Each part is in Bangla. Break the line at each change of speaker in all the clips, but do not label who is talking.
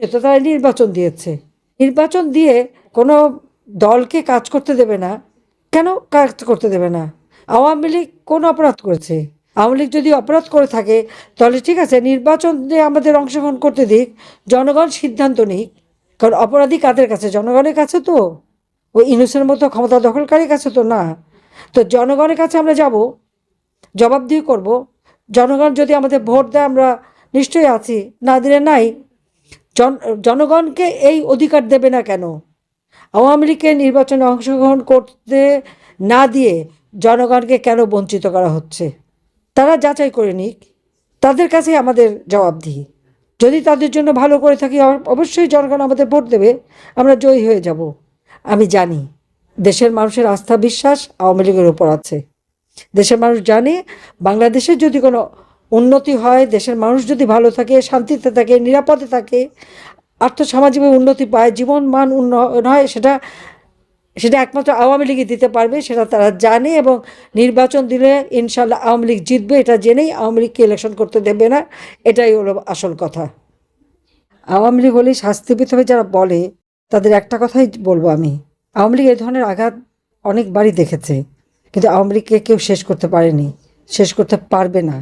তো তারা নির্বাচন দিয়েছে। নির্বাচন দিয়ে কোনো দলকে কাজ করতে দেবে না। কেন কাজ করতে দেবে না? আওয়ামী লীগ কোন অপরাধ করেছে? আওয়ামী লীগ যদি অপরাধ করে থাকে, তাহলে ঠিক আছে, নির্বাচন দিয়ে আমাদের অংশগ্রহণ করতে দিক, জনগণ সিদ্ধান্ত নিক। কারণ অপরাধী কাদের কাছে? জনগণের কাছে তো। ওই ইনুসের মতো ক্ষমতা দখলকারীর কাছে তো না। তো জনগণের কাছে আমরা যাব, জবাবদিহি করব। জনগণ যদি আমাদের ভোট দেয়, আমরা নিশ্চয়ই আছি। না দিলে নাই। জনগণকে এই অধিকার দেবে না কেন? আওয়ামী লীগের নির্বাচনে অংশগ্রহণ করতে না দিয়ে জনগণকে কেন বঞ্চিত করা হচ্ছে? তারা যাচাই করে নিক। তাদের কাছে আমাদের জবাবদিহি। যদি তাদের জন্য ভালো করে থাকি অবশ্যই জনগণ আমাদের ভোট দেবে। আমরা জয়ী হয়ে যাব। আমি জানি, দেশের মানুষের আস্থা, বিশ্বাস আওয়ামী লীগের উপর আছে। দেশের মানুষ জানে বাংলাদেশের যদি কোনো উন্নতি হয়, দেশের মানুষ যদি ভালো থাকে, শান্তিতে থাকে, নিরাপদে থাকে আর্থসামাজিকভাবে উন্নতি পায়, জীবন মান উন্নয়ন হয়, সেটা সেটা একমাত্র আওয়ামী লীগই দিতে পারবে, সেটা তারা জানে এবং নির্বাচন দিলে ইনশাল্লাহ আওয়ামী লীগ জিতবে, এটা জেনেই আওয়ামী লীগকে ইলেকশন করতে দেবে না, এটাই হলো আসল কথা। আওয়ামী লীগ হলেই শাস্তি হবে যারা বলে, তাদের একটা কথাই বলব আমি, আওয়ামী লীগ এই ধরনের আঘাত অনেকবারই দেখেছে, কিন্তু আওয়ামী লীগকে কেউ শেষ করতে পারেনি, শেষ করতে পারবে না।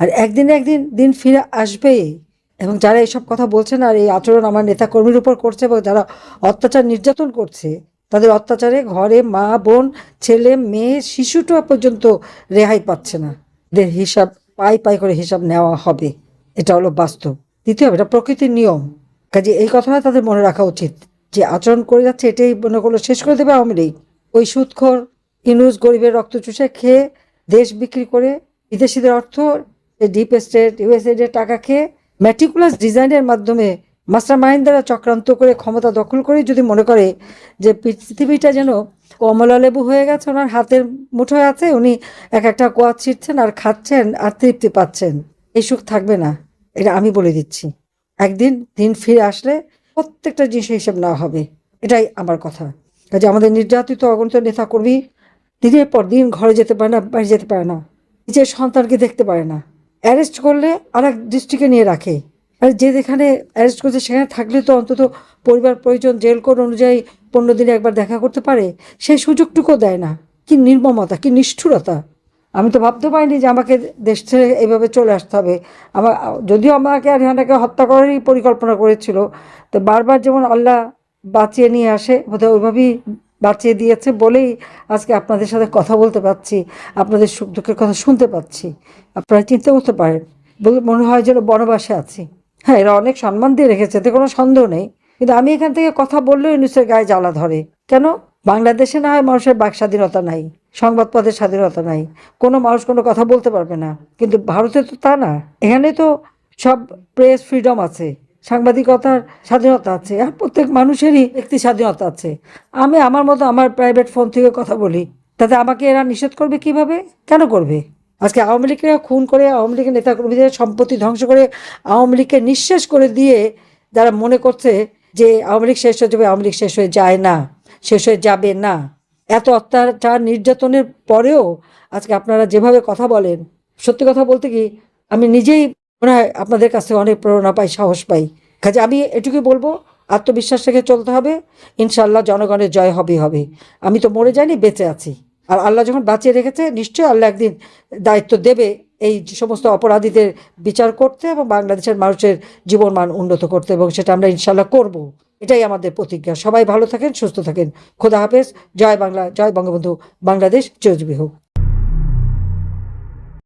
আর একদিন একদিন দিন ফিরে আসবেই। এবং যারা এইসব কথা বলছেন আর এই আচরণ আমার নেতা কর্মীর উপর করছে এবং যারা অত্যাচার নির্যাতন করছে, তাদের অত্যাচারে ঘরে মা, বোন, ছেলে, মেয়ে, শিশুটা পর্যন্ত রেহাই পাচ্ছে না। এদের হিসাব, পাই পাই করে হিসাব নেওয়া হবে। এটা হলো বাস্তব। দ্বিতীয়, এটা প্রকৃতির নিয়ম। কাজে এই কথাটা তাদের মনে রাখা উচিত যে আচরণ করে যাচ্ছে, এটাই মনে করল শেষ করে দেবে আওয়ামী লীগ। ওই সুদখোর ইনুজ গরিবের রক্ত চুষে খেয়ে দেশ বিক্রি করে বিদেশিদের অর্থ ডিপ স্টেট ইউএসএড এর টাকা খেয়ে ম্যাটিকুলাস ডিজাইনের মাধ্যমে মাস্টার দ্বারা চক্রান্ত করে ক্ষমতা দখল করে যদি মনে করে যে পৃথিবীটা যেন কমলা লেবু হয়ে গেছে, ওনার হাতের মুঠোয় আছে, উনি এক একটা কোয়াদ ছিটছেন আর খাচ্ছেন আর তৃপ্তি পাচ্ছেন, এই সুখ থাকবে না, এটা আমি বলে দিচ্ছি। একদিন দিন ফিরে আসলে প্রত্যেকটা জিনিসের হিসাব না হবে, এটাই আমার কথা। কাজে আমাদের নির্যাতিত, অগণিত নেতা কর্মী দিনের পর দিন ঘরে যেতে পারে না বাইরে যেতে পারে না, নিজের সন্তানকে দেখতে পারে না। অ্যারেস্ট করলে আর এক ডিস্ট্রিক্টে নিয়ে রাখে। আর যে যেখানে অ্যারেস্ট করছে সেখানে থাকলে তো অন্তত পরিবার প্রয়োজন জেল কোড অনুযায়ী পনেরো দিনে একবার দেখা করতে পারে, সেই সুযোগটুকুও দেয় না। কি নির্মমতা, কি নিষ্ঠুরতা। আমি তো ভাবতে পারিনি যে আমাকে দেশ ছেড়ে এইভাবে চলে আসতে হবে। আমার, যদিও আমাকে রিহানাকে হত্যা করারই পরিকল্পনা করেছিল, তো বারবার যেমন আল্লাহ বাঁচিয়ে নিয়ে আসে, বোধহয় ওইভাবেই বাঁচিয়ে দিয়েছে বলেই আজকে আপনাদের সাথে কথা বলতে পারছি, আপনাদের সুখ দুঃখের কথা শুনতে পাচ্ছি। আপনারা চিন্তা করতে পারেন, বলে মনে হয় যেন বনবাসে আছি। হ্যাঁ এরা অনেক সম্মান দিয়ে রেখেছে, এতে কোনো সন্দেহ নেই। কিন্তু আমি এখান থেকে কথা বললেও ইউনুসের গায়ে জ্বালা ধরে। কেন? বাংলাদেশে না হয় মানুষের বাক স্বাধীনতা নাই, সংবাদপত্রের স্বাধীনতা নাই, কোনো মানুষ কোনো কথা বলতে পারবে না। কিন্তু ভারতে তো তা না। এখানে তো সব প্রেস ফ্রিডম আছে। সাংবাদিকতার স্বাধীনতা আছে। আর প্রত্যেক মানুষেরই ব্যক্তি স্বাধীনতা আছে। আমি আমার মতো আমার প্রাইভেট ফোন থেকে কথা বলি, তাতে আমাকে এরা নিষেধ করবে কীভাবে? কেন করবে? আজকে আওয়ামী লীগকে খুন করে, আওয়ামী লীগের নেতাকর্মীদের সম্পত্তি ধ্বংস করে, আওয়ামী লীগকে নিঃশেষ করে দিয়ে যারা মনে করছে যে আওয়ামী লীগ শেষ হয়ে যাবে, আওয়ামী লীগ শেষ হয়ে যায় না, শেষ হয়ে যাবে না। এত অত্যাচার নির্যাতনের পরেও আজকে আপনারা যেভাবে কথা বলেন, সত্যি কথা বলতে কি, আমি নিজেই মনে হয় আপনাদের কাছে অনেক প্রেরণা পাই, সাহস পাই। কাজে আমি এটুকুই বলব, আত্মবিশ্বাস রেখে চলতে হবে ইনশাল্লাহ জনগণের জয় হবে হবে। আমি তো মরে যাইনি, বেঁচে আছি। আর আল্লাহ যখন বাঁচিয়ে রেখেছে, নিশ্চয়ই আল্লাহ একদিন দায়িত্ব দেবে এই সমস্ত অপরাধীদের বিচার করতে এবং বাংলাদেশের মানুষের জীবন মান উন্নত করতে, এবং সেটা আমরা ইনশাল্লাহ করব। এটাই আমাদের প্রতিজ্ঞা। সবাই ভালো থাকেন, সুস্থ থাকেন। খোদা হাফেজ। জয় বাংলা, জয় বঙ্গবন্ধু। বাংলাদেশ চিরজীবী হোক।